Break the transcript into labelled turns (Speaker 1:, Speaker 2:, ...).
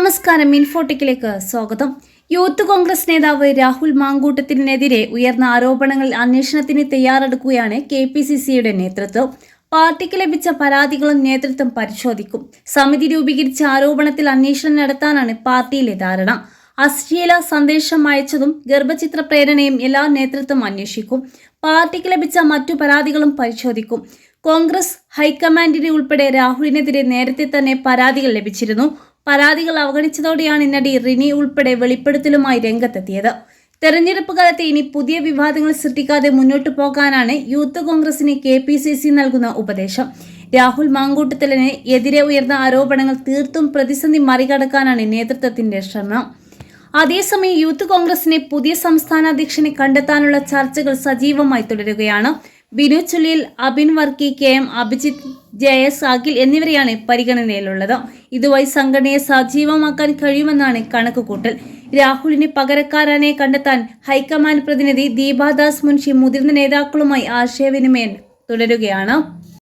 Speaker 1: നമസ്കാരം ഇൻഫോട്ടിക്കിലേക്ക് സ്വാഗതം. യൂത്ത് കോൺഗ്രസ് നേതാവ് രാഹുൽ മാങ്കൂട്ടത്തിനെതിരെ ഉയർന്ന ആരോപണങ്ങൾ അന്വേഷണത്തിന് തയ്യാറെടുക്കുകയാണ് കെ പി സി സിയുടെ നേതൃത്വം. പാർട്ടിക്ക് ലഭിച്ച പരാതികളും നേതൃത്വം പരിശോധിക്കും. സമിതി രൂപീകരിച്ച ആരോപണത്തിൽ അന്വേഷണം നടത്താനാണ് പാർട്ടിയിലെ ധാരണ. അശ്ലീല സന്ദേശം അയച്ചതും ഗർഭചിത്ര പ്രേരണയും എല്ലാ നേതൃത്വം അന്വേഷിക്കും. പാർട്ടിക്ക് ലഭിച്ച മറ്റു പരാതികളും പരിശോധിക്കും. കോൺഗ്രസ് ഹൈക്കമാൻഡിനെ ഉൾപ്പെടെ രാഹുലിനെതിരെ നേരത്തെ തന്നെ പരാതികൾ ലഭിച്ചിരുന്നു. പരാതികൾ അവഗണിച്ചതോടെയാണ് ഇന്നടി റിനി ഉൾപ്പെടെ വെളിപ്പെടുത്തലുമായി രംഗത്തെത്തിയത്. തെരഞ്ഞെടുപ്പ് കാലത്ത് ഇനി പുതിയ വിവാദങ്ങൾ സൃഷ്ടിക്കാതെ മുന്നോട്ടു പോകാനാണ് യൂത്ത് കോൺഗ്രസിന് കെ പി സി സി നൽകുന്ന ഉപദേശം. രാഹുൽ മാങ്കൂട്ടത്തലിന് എതിരെ ഉയർന്ന ആരോപണങ്ങൾ തീർത്തും പ്രതിസന്ധി മറികടക്കാനാണ് നേതൃത്വത്തിന്റെ ശ്രമം. അതേസമയം യൂത്ത് കോൺഗ്രസിനെ പുതിയ സംസ്ഥാന അധ്യക്ഷനെ കണ്ടെത്താനുള്ള ചർച്ചകൾ സജീവമായി തുടരുകയാണ്. ബിനു ചുലിൽ അബിൻ വർക്കി കെ എം അഭിജിത്ത് ജയസ് അഖിൽ എന്നിവരെയാണ് പരിഗണനയിലുള്ളത്. ഇതുവഴി സംഘടനയെ സജീവമാക്കാൻ കഴിയുമെന്നാണ് കണക്കുകൂട്ടൽ. രാഹുലിന് പകരക്കാരനെ കണ്ടെത്താൻ ഹൈക്കമാൻഡ് പ്രതിനിധി ദീപാദാസ് മുൻഷി മുതിർന്ന നേതാക്കളുമായി ആശയവിനിമയം തുടരുകയാണ്.